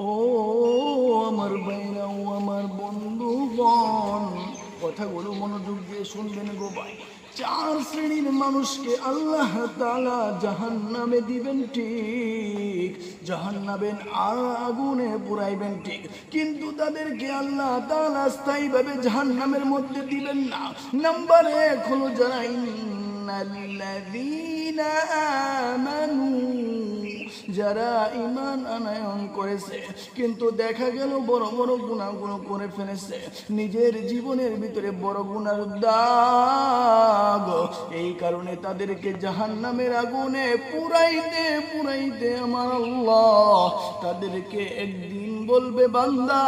ও আমার ভাইরা ও আমার বন্ধুগণ। কথাগুলো মনোযোগ দিয়ে শুনবেন গো ভাই। চার শ্রেণির মানুষকে আল্লাহ তালা জাহান নামে দিবেন ঠিক। জাহান নামেন আগুনে পুরাইবেন ঠিক। কিন্তু তাদেরকে আল্লাহ তালা স্থায়ীভাবে জাহান নামের মধ্যে দিবেন না। নাম্বার এক হলো, যারা যারা ইমান আনায়ন করেছে, কিন্তু দেখা গেল বড় বড় গুণাগুলো করে ফেলেছে। নিজের জীবনের ভিতরে বড় গুণার দাগ। এই কারণে তাদেরকে জাহান নামের আগুনে পুরাইতে পুরাইতে আমার আল্লাহ তাদেরকে একদিন বলবে, বান্দা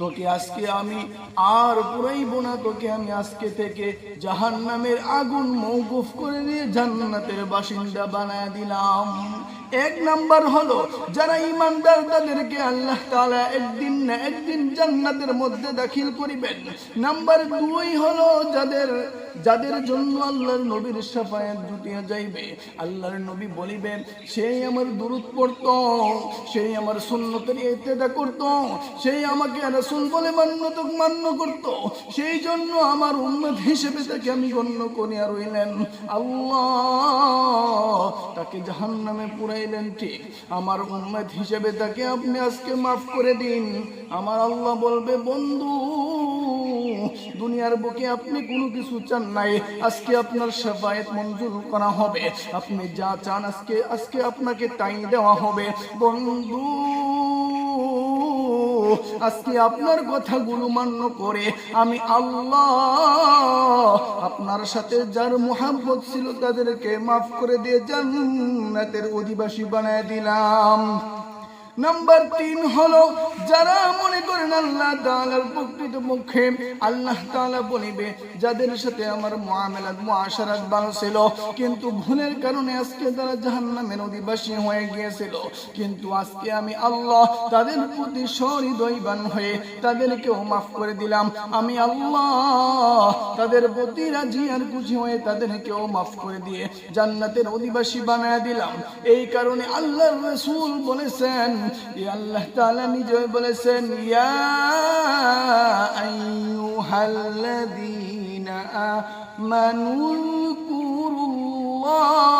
তোকে আজকে আমি আর পুরাইব না, তোকে আমি আজকে থেকে জাহান নামের আগুন মৌকুফ করে দিয়ে জান্নাতের বাসিন্দা বানায় দিলাম। এক নাম্বার হলো, যারা ইমানদার তাদেরকে আল্লাহ তাআলা একদিন না একদিন জান্নাতের মধ্যে দাখিল করিবেন। নাম্বার দুই হলো, যাদের যাদের জন্য আল্লাহর নবীর সাফায়াত জুটিয়া যাইবে, আল্লাহর নবী বলিবেন সেই আমার দুরুদ পড়ত সেই আমার সুন্নতের ইত্তেদা করত সেই আমাকে রাসূল বলে মান্য তো মান্য করত। সেই জন্য আমার উম্মত হিসেবে তাকে আমি গণ্য করিয়া রইলেন আল্লাহ। তাকে জাহান্নামে পুরাইলেন ঠিক। আমার উম্মত হিসেবে তাকে আপনি আজকে মাফ করে দিন। আমার আল্লাহ বলবে, বন্ধু, দুনিয়ার বুকে আপনি কোনো কিছু চান নাই। আজকে আপনার সাফায়েত মঞ্জুর করা হবে। আপনি যা চান আজকে আজকে আপনাকে তাই দেওয়া হবে। বন্ধু আজকে আপনার কথা মান্য করে আমি আল্লাহ, আপনার সাথে যার মোহাম্মত ছিল তাদেরকে মাফ করে দিয়ে জান্নাতের অধিবাসী বানায় দিলাম। নাম্বার তিন হলো, যারা মনে করেন আল্লাহ তাআলার প্রকৃত মুখে আল্লাহ তালা বলিবে, যাদের সাথে আমার মুআমালাত, মুআশারাত ভালো ছিল, কিন্তু ভুলের কারণে আজকে তারা জাহান্নামের অধিবাসী হয়ে গিয়েছিল। কিন্তু আজকে আমি আল্লাহ তাদের প্রতি সহৃদয়বান হয়ে তাদেরকেও মাফ করে দিলাম। আমি আল্লাহ তাদের প্রতি রাজি আর খুশি হয়ে তাদেরকেও মাফ করে দিয়ে জান্নাতের অধিবাসী বানায় দিলাম। এই কারণে আল্লাহর রসুল বলেছেন আল্লাহ তাআলা নিজে বলেছেন ইয়া আইয়ুহাল্লাযীনা আমানু কুরুল্লাহ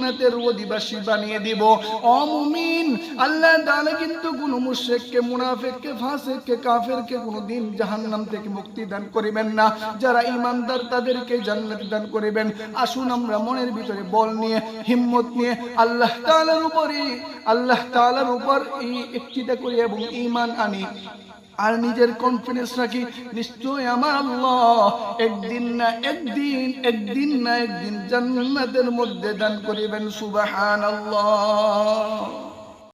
জান্নাতের অধিবাসী বানিয়ে দিব। অমুমিন আল্লাহ তাআলা কিন্তু কোনো মুশরিককে, মুনাফিককে, ফাসিককে, কাফেরকে কোনো দিন জাহান্নাম থেকে মুক্তি দান করিবেন না। যারা ঈমানদার তাদেরকে জান্নাত দান করিবেন। আসুন আমরা মনের ভিতরে বল নিয়ে, হিম্মত নিয়ে আল্লাহ তাআলার উপরই, আল্লাহ তাআলার উপর এই একটিটা করি এবং ঈমান আনি। আর নিজের কনফিডেন্স রাখি নিশ্চয় আমার আল্লাহ? একদিন না একদিন একদিন না একদিন জান্নাতের মধ্যে দান করিবেন সুবাহান আল্লাহ